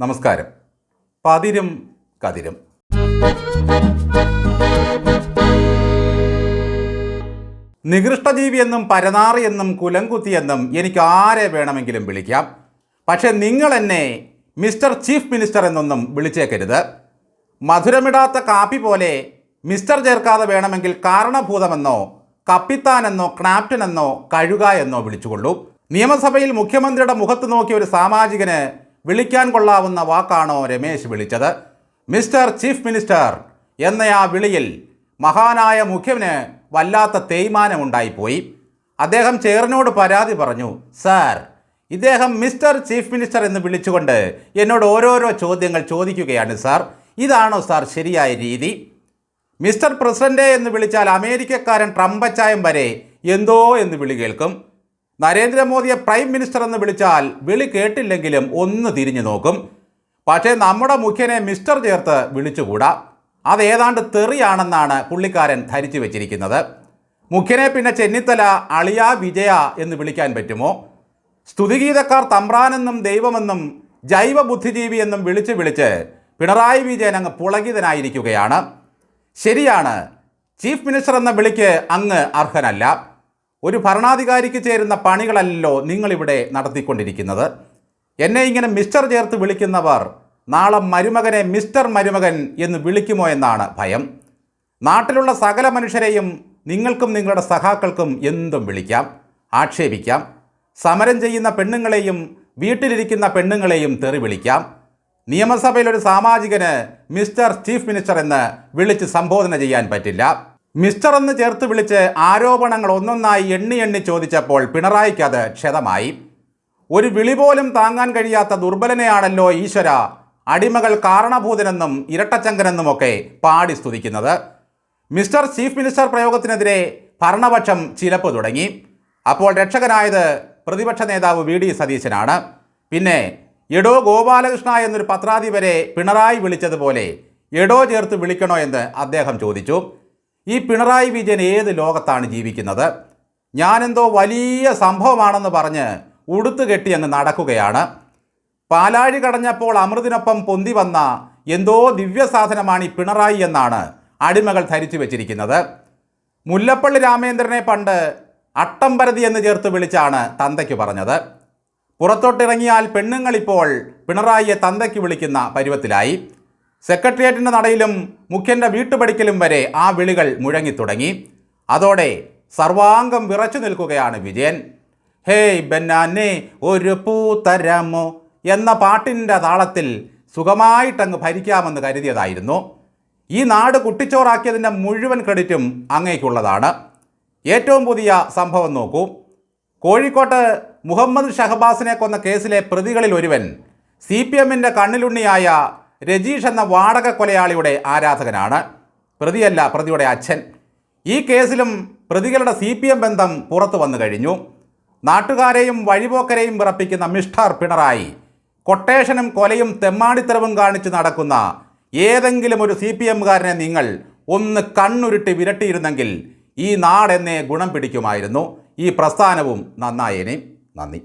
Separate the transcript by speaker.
Speaker 1: നമസ്കാരം. പതിരും കതിരും. നികൃഷ്ടജീവി എന്നും പരനാറി എന്നും കുലംകുത്തി എന്നും എനിക്ക് ആരെ വേണമെങ്കിലും വിളിക്കാം. പക്ഷെ നിങ്ങൾ എന്നെ മിസ്റ്റർ ചീഫ് മിനിസ്റ്റർ എന്നൊന്നും വിളിച്ചേക്കരുത്. മധുരമിടാത്ത കാപ്പി പോലെ മിസ്റ്റർ ചേർക്കാതെ വേണമെങ്കിൽ കാരണഭൂതമെന്നോ കപ്പിത്താനെന്നോ ക്നാപ്റ്റൻ എന്നോ കഴുക എന്നോ വിളിച്ചുകൊള്ളൂ. നിയമസഭയിൽ മുഖ്യമന്ത്രിയുടെ മുഖത്ത് നോക്കിയ ഒരു സാമാജികന് വിളിക്കാൻ കൊള്ളാവുന്ന വാക്കാണോ രമേശ് വിളിച്ചത്? മിസ്റ്റർ ചീഫ് മിനിസ്റ്റർ എന്ന ആ വിളിയിൽ മഹാനായ മുഖ്യന് വല്ലാത്ത തേയ്മാനമുണ്ടായിപ്പോയി. അദ്ദേഹം ചേറിനോട് പരാതി പറഞ്ഞു സാർ ഇദ്ദേഹം മിസ്റ്റർ ചീഫ് മിനിസ്റ്റർ എന്ന് വിളിച്ചുകൊണ്ട് എന്നോട് ഓരോരോ ചോദ്യങ്ങൾ ചോദിക്കുകയാണ് സാർ. ഇതാണോ സാർ ശരിയായ രീതി? മിസ്റ്റർ പ്രസിഡന്റ് എന്ന് വിളിച്ചാൽ അമേരിക്കക്കാരൻ ട്രംപച്ചായം വരെ എന്തോ എന്ന് വിളി കേൾക്കും. നരേന്ദ്രമോദിയെ പ്രൈം മിനിസ്റ്റർ എന്ന് വിളിച്ചാൽ വിളി കേട്ടില്ലെങ്കിലും ഒന്ന് തിരിഞ്ഞു നോക്കും. പക്ഷേ നമ്മുടെ മുഖ്യനെ മിസ്റ്റർ ചേർത്ത് വിളിച്ചുകൂടാ. അതേതാണ്ട് തെറിയാണെന്നാണ് പുള്ളിക്കാരൻ ധരിച്ചു വെച്ചിരിക്കുന്നത്. മുഖ്യനെ പിന്നെ ചെന്നിത്തല അളിയ വിജയ എന്ന് വിളിക്കാൻ പറ്റുമോ? സ്തുതിഗീതക്കാർ തമ്പ്രാനെന്നും ദൈവമെന്നും ജൈവ ബുദ്ധിജീവി എന്നും വിളിച്ച് വിളിച്ച് പിണറായി വിജയൻ അങ്ങ് പുളകിതനായിരിക്കുകയാണ്. ശരിയാണ് ചീഫ് മിനിസ്റ്റർ എന്ന വിളിക്ക് അങ്ങ് അർഹനല്ല. ഒരു ഭരണാധികാരിക്ക് ചേരുന്ന പണികളല്ലോ നിങ്ങളിവിടെ നടത്തിക്കൊണ്ടിരിക്കുന്നത്. എന്നെ ഇങ്ങനെ മിസ്റ്റർ ചേർത്ത് വിളിക്കുന്നവർ നാളെ മരുമകനെ മിസ്റ്റർ മരുമകൻ എന്ന് വിളിക്കുമോ എന്നാണ് ഭയം. നാട്ടിലുള്ള സകല മനുഷ്യരെയും നിങ്ങൾക്കും നിങ്ങളുടെ സഖാക്കൾക്കും എന്തും വിളിക്കാം ആക്ഷേപിക്കാം. സമരം ചെയ്യുന്ന പെണ്ണുങ്ങളെയും വീട്ടിലിരിക്കുന്ന പെണ്ണുങ്ങളെയും തെറി വിളിക്കാം. നിയമസഭയിലൊരു സാമാജികന് മിസ്റ്റർ ചീഫ് മിനിസ്റ്റർ എന്ന് വിളിച്ച് സംബോധന ചെയ്യാൻ പറ്റില്ല. മിസ്റ്റർ എന്ന് ചേർത്ത് വിളിച്ച് ആരോപണങ്ങൾ ഒന്നൊന്നായി എണ്ണി എണ്ണി ചോദിച്ചപ്പോൾ പിണറായിക്ക് അത് ക്ഷതമായി. ഒരു വിളി പോലും താങ്ങാൻ കഴിയാത്ത ദുർബലനെയാണല്ലോ ഈശ്വര അടിമകൾ കാരണഭൂതനെന്നും ഇരട്ടച്ചങ്കനെന്നുമൊക്കെ പാടി സ്തുതിക്കുന്നത്. മിസ്റ്റർ ചീഫ് മിനിസ്റ്റർ പ്രയോഗത്തിനെതിരെ ഭരണപക്ഷം ചിലപ്പ് തുടങ്ങി. അപ്പോൾ രക്ഷകനായത് പ്രതിപക്ഷ നേതാവ് വി ഡി സതീശനാണ്. പിന്നെ എടോ ഗോപാലകൃഷ്ണ എന്നൊരു പത്രാധിപരെ പിണറായി വിളിച്ചതുപോലെ എടോ ചേർത്ത് വിളിക്കണോ എന്ന് അദ്ദേഹം ചോദിച്ചു. ഈ പിണറായി വിജയൻ ഏത് ലോകത്താണ് ജീവിക്കുന്നത്? ഞാനെന്തോ വലിയ സംഭവമാണെന്ന് പറഞ്ഞ് ഉടുത്തു കെട്ടി അങ്ങ് നടക്കുകയാണ്. പാലാഴി കടഞ്ഞപ്പോൾ അമൃതിനൊപ്പം പൊന്തി വന്ന എന്തോ ദിവ്യസാധനമാണ് ഈ പിണറായി എന്നാണ് അടിമകൾ ധരിച്ചു വച്ചിരിക്കുന്നത്. മുല്ലപ്പള്ളി രാമേന്ദ്രനെ പണ്ട് അട്ടംപരതി എന്ന് ചേർത്ത് വിളിച്ചാണ് തന്തയ്ക്ക് പറഞ്ഞത്. പുറത്തോട്ടിറങ്ങിയാൽ പെണ്ണുങ്ങളിപ്പോൾ പിണറായിയെ തന്തയ്ക്ക് വിളിക്കുന്ന പരുവത്തിലായി. സെക്രട്ടേറിയറ്റിന്റെ നടയിലും മുഖ്യന്റെ വീട്ടുപടിക്കലും വരെ ആ വിളികൾ മുഴങ്ങിത്തുടങ്ങി അതോടെ സർവാംഗം വിറച്ചു നിൽക്കുകയാണ് വിജയൻ. ഹേയ് ബെന്നാനെ ഒരു പൂ തരാമോ എന്ന പാട്ടിന്റെ താളത്തിൽ സുഖമായിട്ടങ്ങ് ഭരിക്കാമെന്ന് കരുതിയതായിരുന്നു. ഈ നാട് കുട്ടിച്ചോറാക്കിയതിന്റെ മുഴുവൻ ക്രെഡിറ്റും അങ്ങേക്കുള്ളതാണ്. ഏറ്റവും പുതിയ സംഭവം നോക്കൂ. കോഴിക്കോട്ട് മുഹമ്മദ് ഷഹബാസിനെ കൊന്ന കേസിലെ പ്രതികളിൽ ഒരുവൻ സി പി എമ്മിന്റെ കണ്ണിലുണ്ണിയായ രജീഷ് എന്ന വാടക കൊലയാളിയുടെ ആരാധകനാണ്. പ്രതിയല്ല പ്രതിയുടെ അച്ഛൻ. ഈ കേസിലും പ്രതികളുടെ സി പി എം ബന്ധം പുറത്തു വന്നു കഴിഞ്ഞു. നാട്ടുകാരെയും വഴിപോക്കരെയും വിറപ്പിക്കുന്ന മിസ്റ്റർ പിണറായി കൊട്ടേഷനും കൊലയും തെമ്മാടിത്തരവും കാണിച്ച് നടക്കുന്ന ഏതെങ്കിലും ഒരു സി പി എമ്മുകാരനെ നിങ്ങൾ ഒന്ന് കണ്ണുരുട്ടി വിരട്ടിയിരുന്നെങ്കിൽ ഈ നാടെന്നെ ഗുണം പിടിക്കുമായിരുന്നു. ഈ പ്രസ്ഥാനവും നന്നായേനെ. നന്ദി.